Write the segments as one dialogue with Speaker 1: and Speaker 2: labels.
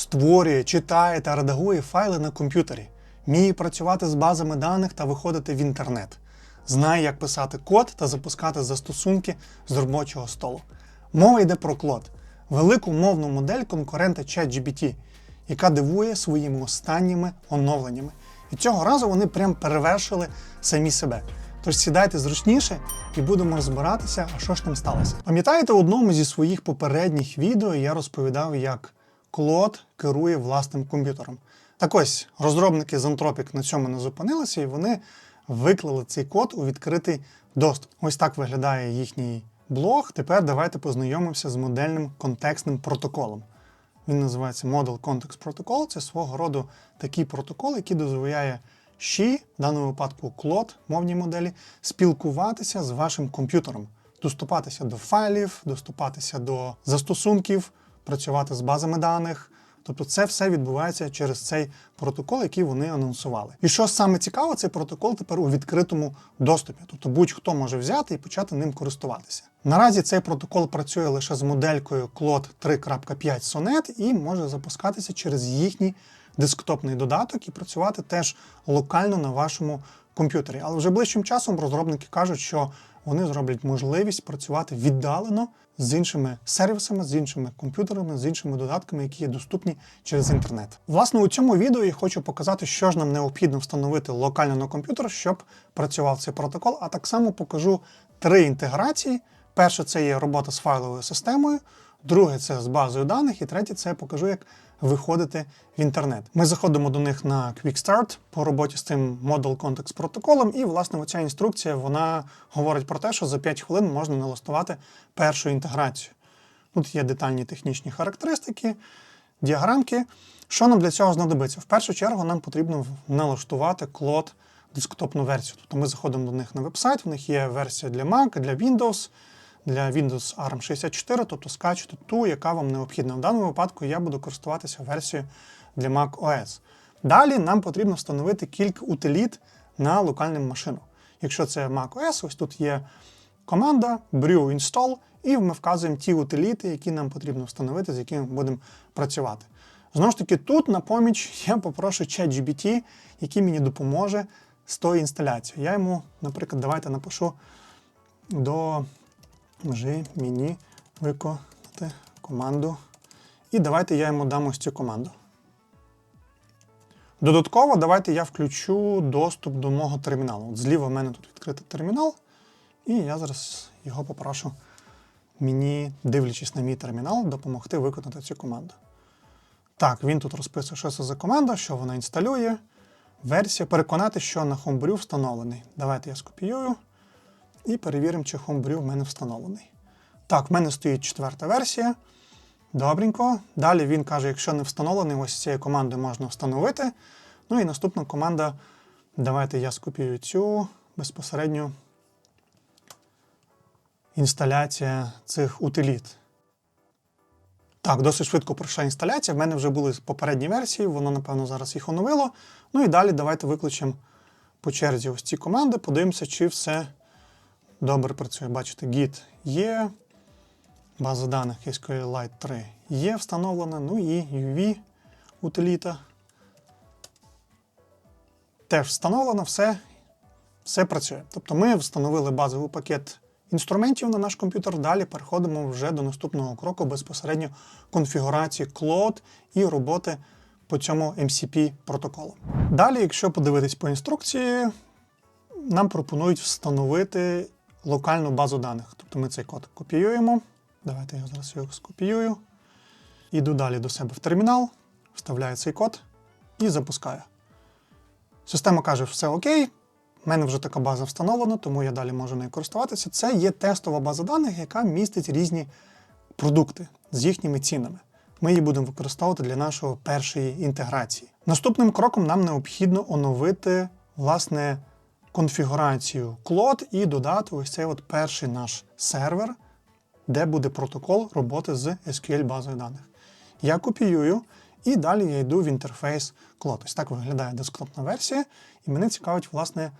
Speaker 1: створює, читає та редагує файли на комп'ютері, вміє працювати з базами даних та виходити в інтернет, знає, як писати код та запускати застосунки з робочого столу. Мова йде про Claude – велику мовну модель конкурента ChatGPT, яка дивує своїми останніми оновленнями. І цього разу вони прям перевершили самі себе. Тож сідайте зручніше і будемо розбиратися, а що ж там сталося. Пам'ятаєте, у одному зі своїх попередніх відео я розповідав, як Клод керує власним комп'ютером. Так ось, розробники з Anthropic на цьому не зупинилися, і вони виклали цей код у відкритий доступ. Ось так виглядає їхній блог. Тепер давайте познайомимося з модельним контекстним протоколом. Він називається Model Context Protocol. Це свого роду такий протокол, який дозволяє Ші, в даному випадку Клод, мовній моделі, спілкуватися з вашим комп'ютером, доступатися до файлів, доступатися до застосунків, працювати з базами даних. Тобто це все відбувається через цей протокол, який вони анонсували. І що саме цікаво, цей протокол тепер у відкритому доступі. Тобто будь-хто може взяти і почати ним користуватися. Наразі цей протокол працює лише з моделькою Claude 3.5 Sonnet і може запускатися через їхній десктопний додаток і працювати теж локально на вашому комп'ютері. Але вже ближчим часом розробники кажуть, що вони зроблять можливість працювати віддалено з іншими сервісами, з іншими комп'ютерами, з іншими додатками, які є доступні через інтернет. Власне, у цьому відео я хочу показати, що ж нам необхідно встановити локально на комп'ютер, щоб працював цей протокол. А так само покажу три інтеграції. Перше це є робота з файловою системою, друге це з базою даних, і третє це я покажу, як виходити в інтернет. Ми заходимо до них на Quick Start по роботі з цим Model Context протоколом, і власне оця інструкція вона говорить про те, що за 5 хвилин можна налаштувати першу інтеграцію. Тут є детальні технічні характеристики, діаграмки. Що нам для цього знадобиться? В першу чергу нам потрібно налаштувати Claude десктопну версію. Тобто ми заходимо до них на веб-сайт, в них є версія для Mac, для Windows, для Windows ARM 64, тобто скачуйте ту, яка вам необхідна. В даному випадку я буду користуватися версією для Mac OS. Далі нам потрібно встановити кілька утиліт на локальну машину. Якщо це Mac OS, ось тут є команда brew install, і ми вказуємо ті утиліти, які нам потрібно встановити, з якими будемо працювати. Знову ж таки, тут на поміч я попрошу ChatGPT, який мені допоможе з тою інсталяцією. Я йому, наприклад, давайте напишу до Можи мені виконати команду. І давайте я йому дам ось цю команду. Додатково, давайте я включу доступ до мого терміналу. От зліва в мене тут відкритий термінал, і я зараз його попрошу мені, дивлячись на мій термінал, допомогти виконати цю команду. Так, він тут розписує, що це за команда, що вона інсталює. Версія. Переконати, що на Homebrew встановлений. Давайте я скопіюю і перевіримо, чи Homebrew в мене встановлений. Так, в мене стоїть четверта версія. Добренько. Далі він каже, якщо не встановлений, ось цією командою можна встановити. Ну і наступна команда. Давайте я скопію цю безпосередньо інсталяція цих утиліт. Так, досить швидко пройшла інсталяція. В мене вже були попередні версії, воно, напевно, зараз їх оновило. Ну і далі давайте виключимо по черзі ось ці команди, подивимося, чи все добре працює. Бачите, Git є, база даних SQLite 3 є встановлена, ну і UV утиліта. Теж встановлено, все, все працює. Тобто ми встановили базовий пакет інструментів на наш комп'ютер. Далі переходимо вже до наступного кроку безпосередньо конфігурації Cloud і роботи по цьому MCP протоколу. Далі, якщо подивитись по інструкції, нам пропонують встановити локальну базу даних. Тобто ми цей код копіюємо. Давайте я зараз його скопіюю. Іду далі до себе в термінал, вставляю цей код і запускаю. Система каже, все окей, в мене вже така база встановлена, тому я далі можу нею користуватися. Це є тестова база даних, яка містить різні продукти з їхніми цінами. Ми її будемо використовувати для нашої першої інтеграції. Наступним кроком нам необхідно оновити власне конфігурацію Cloud і додати ось цей от перший наш сервер, де буде протокол роботи з SQL базою даних. Я копіюю і далі я йду в інтерфейс Cloud. Ось так виглядає десктопна версія, і мене цікавить власне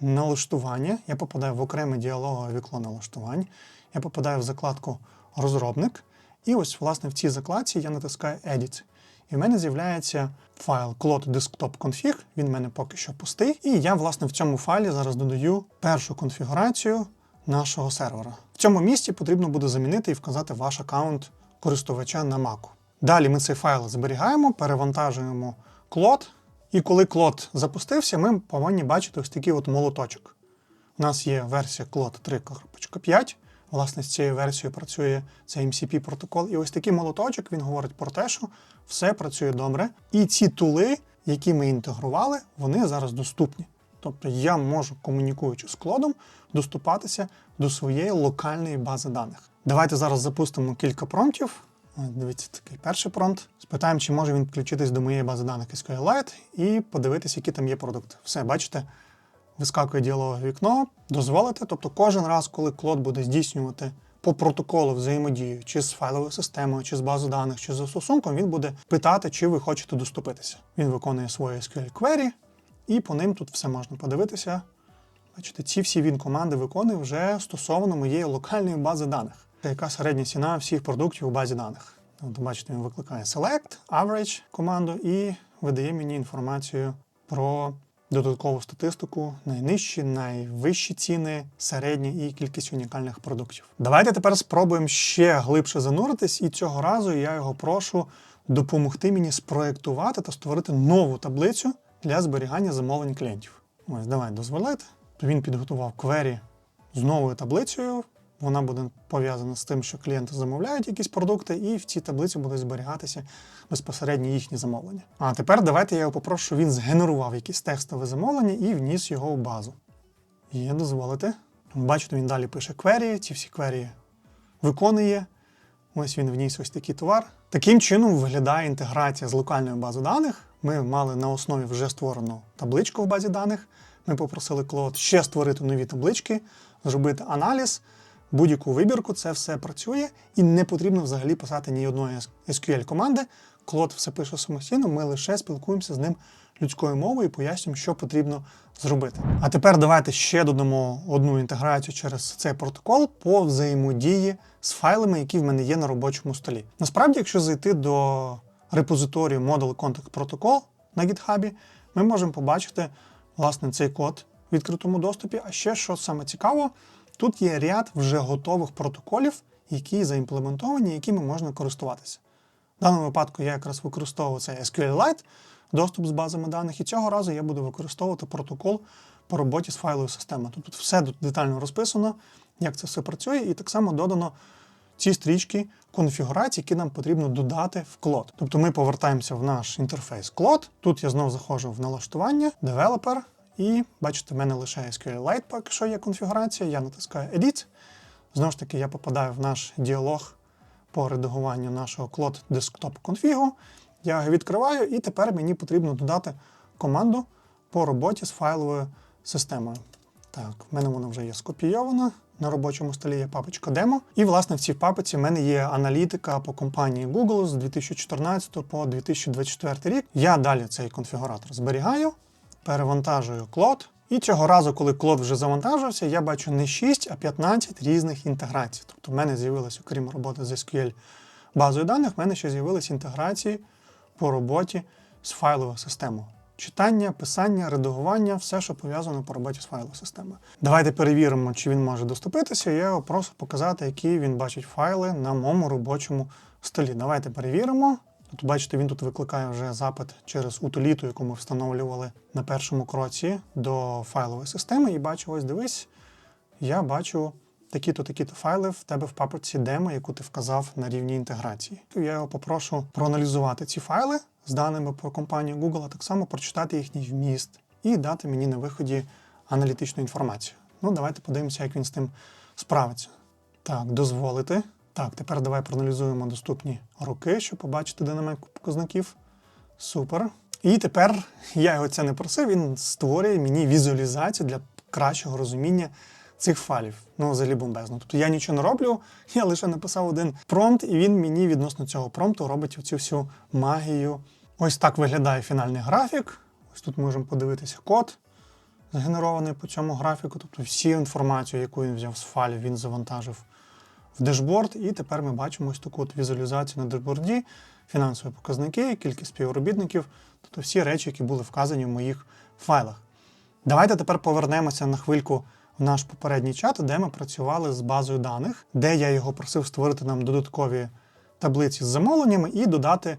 Speaker 1: налаштування. Я попадаю в окреме діалогове вікно налаштувань. Я попадаю в закладку Розробник. І ось, власне, в цій закладці я натискаю Edit. І в мене з'являється файл clot desktop config, він в мене поки що пустий. І я, власне, в цьому файлі зараз додаю першу конфігурацію нашого сервера. В цьому місці потрібно буде замінити і вказати ваш аккаунт користувача на Mac. Далі ми цей файл зберігаємо, перевантажуємо клод. І коли клод запустився, ми повинні бачити ось такий от молоточок. У нас є версія клод 3.5. Власне, з цією версією працює цей MCP протокол. І ось такий молоточок він говорить про те, що все працює добре. І ці тули, які ми інтегрували, вони зараз доступні. Тобто я можу, комунікуючи з клодом, доступатися до своєї локальної бази даних. Давайте зараз запустимо кілька промптів. Дивіться, такий перший промпт. Спитаємо, чи може він підключитись до моєї бази даних SQLite і подивитися, які там є продукти. Все, бачите, вискакує діалогове вікно, дозволите. Тобто кожен раз, коли клод буде здійснювати по протоколу взаємодію, чи з файловою системою, чи з базою даних, чи з застосунком, він буде питати, чи ви хочете доступитися. Він виконує свої SQL query, і по ним тут все можна подивитися. Бачите, ці всі він команди виконує вже стосовно моєї локальної бази даних. Це яка середня ціна всіх продуктів у базі даних. Тобто, бачите, він викликає Select, Average команду і видає мені інформацію про додаткову статистику, найнижчі, найвищі ціни, середні і кількість унікальних продуктів. Давайте тепер спробуємо ще глибше зануритись, і цього разу я його прошу допомогти мені спроектувати та створити нову таблицю для зберігання замовлень клієнтів. Ось, давай дозволити. Він підготував квері з новою таблицею. Вона буде пов'язана з тим, що клієнти замовляють якісь продукти, і в цій таблиці будуть зберігатися безпосередньо їхні замовлення. А тепер давайте я його попрошу, щоб він згенерував якісь текстове замовлення і вніс його в базу. Є, дозволите. Бачите, він далі пише квері, ці всі квері виконує. Ось він вніс ось такий товар. Таким чином виглядає інтеграція з локальною базою даних. Ми мали на основі вже створену табличку в базі даних. Ми попросили Клод ще створити нові таблички, зробити аналіз, будь-яку вибірку, це все працює, і не потрібно взагалі писати ні одної SQL команди. Клод все пише самостійно, ми лише спілкуємося з ним людською мовою і пояснюємо, що потрібно зробити. А тепер давайте ще додамо одну інтеграцію через цей протокол по взаємодії з файлами, які в мене є на робочому столі. Насправді, якщо зайти до репозиторію Model Contact Protocol на GitHub, ми можемо побачити власне цей код в відкритому доступі. А ще що саме цікаво, тут є ряд вже готових протоколів, які заімплементовані, якими можна користуватися. В даному випадку я якраз використовував цей SQLite, доступ з базами даних, і цього разу я буду використовувати протокол по роботі з файловою системою. Тут все детально розписано, як це все працює, і так само додано ці стрічки конфігурацій, які нам потрібно додати в клод. Тобто ми повертаємося в наш інтерфейс клод. Тут я знову заходжу в налаштування, Developer, і бачите, в мене лише SQLite поки що є конфігурація. Я натискаю Edit. Знову ж таки, я попадаю в наш діалог по редагуванню нашого Cloud Desktop конфігу. Я його відкриваю, і тепер мені потрібно додати команду по роботі з файловою системою. Так, в мене вона вже є скопійована. На робочому столі є папочка демо. І, власне, в цій папці в мене є аналітика по компанії Google з 2014 по 2024 рік. Я далі цей конфігуратор зберігаю, перевантажую клод. І цього разу, коли клод вже завантажився, я бачу не 6, а 15 різних інтеграцій. Тобто в мене з'явилось, окрім роботи з SQL базою даних, в мене ще з'явились інтеграції по роботі з файловою системою. Читання, писання, редагування, все, що пов'язано по роботі з файловою системою. Давайте перевіримо, чи він може доступитися. Я його прошу показати, які він бачить файли на моєму робочому столі. Давайте перевіримо. Тут бачите, він тут викликає вже запит через утиліту, яку ми встановлювали на першому кроці до файлової системи. І бачу, ось дивись, я бачу такі-то, такі-то файли в тебе в папці демо, яку ти вказав на рівні інтеграції. Я його попрошу проаналізувати ці файли з даними про компанію Google, а так само прочитати їхній вміст і дати мені на виході аналітичну інформацію. Ну, давайте подивимося, як він з тим справиться. Так, дозволити. Так, тепер давай проаналізуємо доступні роки, щоб побачити динаміку показників. Супер. І тепер я його це не просив, він створює мені візуалізацію для кращого розуміння цих файлів. Ну, взагалі бомбезно. Тобто я нічого не роблю, я лише написав один промпт, і він мені відносно цього промпту робить оцю всю магію. Ось так виглядає фінальний графік. Ось тут можемо подивитися код, згенерований по цьому графіку. Тобто всю інформацію, яку він взяв з файлів, він завантажив в дешборд. І тепер ми бачимо ось таку от візуалізацію на дешборді. фінансові показники, кількість співробітників, тобто всі речі, які були вказані в моїх файлах. Давайте тепер повернемося на хвильку в наш попередній чат, де ми працювали з базою даних, де я його просив створити нам додаткові таблиці з замовленнями і додати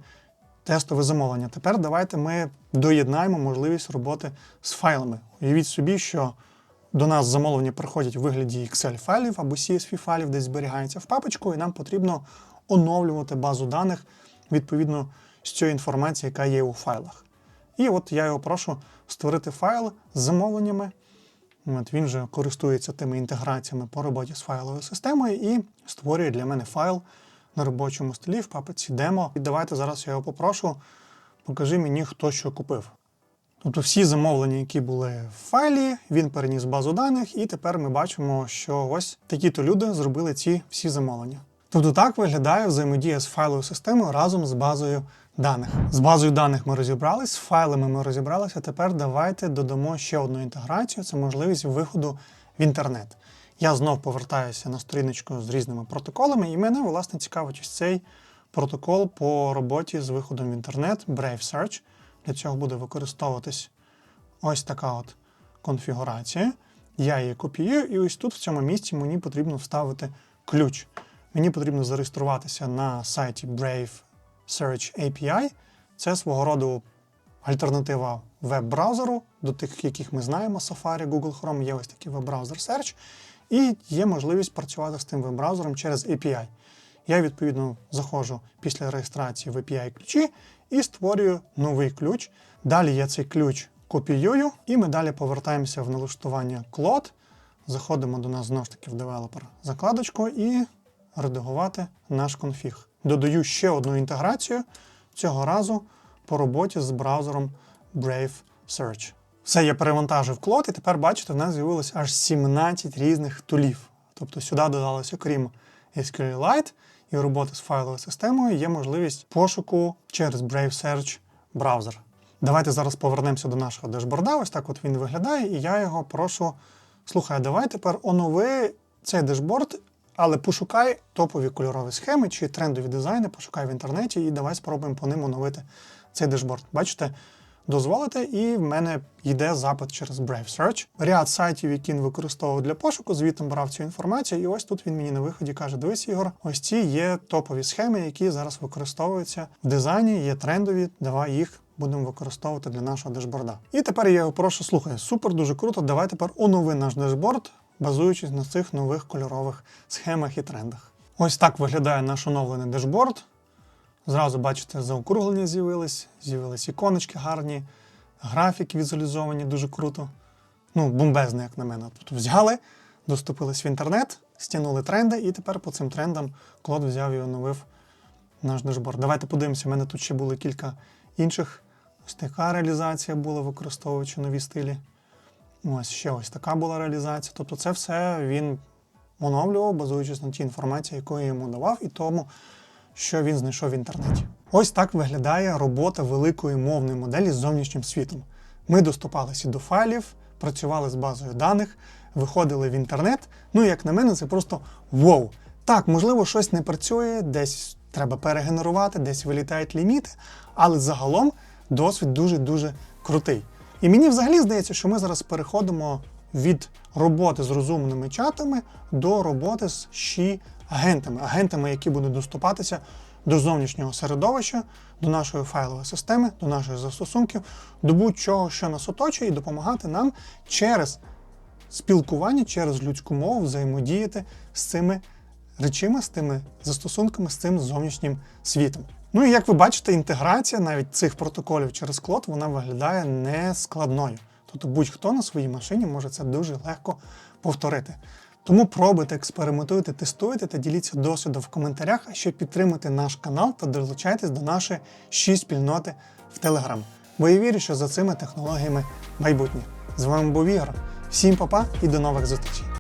Speaker 1: тестове замовлення. Тепер давайте ми доєднаємо можливість роботи з файлами. Уявіть собі, що до нас замовлення приходять в вигляді Excel-файлів або CSV-файлів, десь зберігається в папочку, і нам потрібно оновлювати базу даних відповідно з цієї інформації, яка є у файлах. І от я його прошу створити файл з замовленнями. От він вже користується тими інтеграціями по роботі з файловою системою і створює для мене файл на робочому столі в папці демо. І давайте зараз я його попрошу, покажи мені, хто що купив. Тобто всі замовлення, які були в файлі, він переніс базу даних, і тепер ми бачимо, що ось такі-то люди зробили ці всі замовлення. Тобто так виглядає взаємодія з файловою системою разом з базою даних. З базою даних ми розібрались, з файлами ми розібралися. Тепер давайте додамо ще одну інтеграцію це можливість виходу в інтернет. Я знов повертаюся на сторіночку з різними протоколами, і мене власне цікавить ось цей протокол по роботі з виходом в інтернет Brave Search. Для цього буде використовуватись ось така от конфігурація. Я її копіюю, і ось тут в цьому місці мені потрібно вставити ключ. Мені потрібно зареєструватися на сайті Brave Search API. Це свого роду альтернатива веб-браузеру до тих, яких ми знаємо, Safari, Google Chrome, є ось такий веб-браузер Search, і є можливість працювати з тим веб-браузером через API. Я, відповідно, заходжу після реєстрації в API ключі і створюю новий ключ. Далі я цей ключ копіюю, і ми далі повертаємося в налаштування Cloud. Заходимо до нас знову ж таки в девелопер закладочку і редагувати наш конфіг. Додаю ще одну інтеграцію цього разу по роботі з браузером Brave Search. Все, я перевантажив Cloud, і тепер бачите, в нас з'явилось аж 17 різних тулів. Тобто сюди додалось, окрім SQLite і роботи з файловою системою, є можливість пошуку через Brave Search браузер. Давайте зараз повернемося до нашого дешборда. Ось так от він виглядає, і я його прошу. Слухай, давай тепер онови цей дешборд, але пошукай топові кольорові схеми чи трендові дизайни, пошукай в інтернеті і давай спробуємо по ним оновити цей дешборд. Бачите, дозволите, і в мене йде запит через Brave Search. Ряд сайтів, які він використовував для пошуку, звітом брав цю інформацію, і ось тут він мені на виході каже: Дивись, Ігор, ось ці є топові схеми, які зараз використовуються в дизайні, є трендові. Давай їх будемо використовувати для нашого дешборда. І тепер я його прошу, слухай, супер, дуже круто. Давай тепер онови наш дешборд, базуючись на цих нових кольорових схемах і трендах. Ось так виглядає наш оновлений дешборд. Зразу бачите, заокруглення з'явились, з'явились іконочки гарні, графіки візуалізовані дуже круто. Ну, бомбезно, як на мене. Тобто взяли, доступились в інтернет, стягнули тренди, і тепер по цим трендам Клод взяв і оновив наш дешборд. Давайте подивимося, у мене тут ще були кілька інших. Ось така реалізація була, використовуючи нові стилі. Ось ще ось така була реалізація. Тобто, це все він оновлював, базуючись на тій інформації, яку я йому давав, і тому, що він знайшов в інтернеті. Ось так виглядає робота великої мовної моделі з зовнішнім світом. Ми доступалися до файлів, працювали з базою даних, виходили в інтернет. Ну, як на мене, це просто вау. Так, можливо, щось не працює, десь треба перегенерувати, десь вилітають ліміти, але загалом досвід дуже-дуже крутий. І мені взагалі здається, що ми зараз переходимо від роботи з розумними чатами до роботи з щі агентами, агентами, які будуть доступатися до зовнішнього середовища, до нашої файлової системи, до наших застосунків, до будь-чого, що нас оточує, і допомагати нам через спілкування, через людську мову взаємодіяти з цими речима, з тими застосунками, з цим зовнішнім світом. Ну і як ви бачите, інтеграція навіть цих протоколів через клод вона виглядає нескладною. Тобто будь-хто на своїй машині може це дуже легко повторити. Тому пробуйте, експериментуйте, тестуйте та діліться досвідом в коментарях, а щоб підтримати наш канал та долучайтесь до нашої шість спільноти в Telegram. Бо я вірю, що за цими технологіями майбутнє. З вами був Ігор. Всім па-па і до нових зустрічей!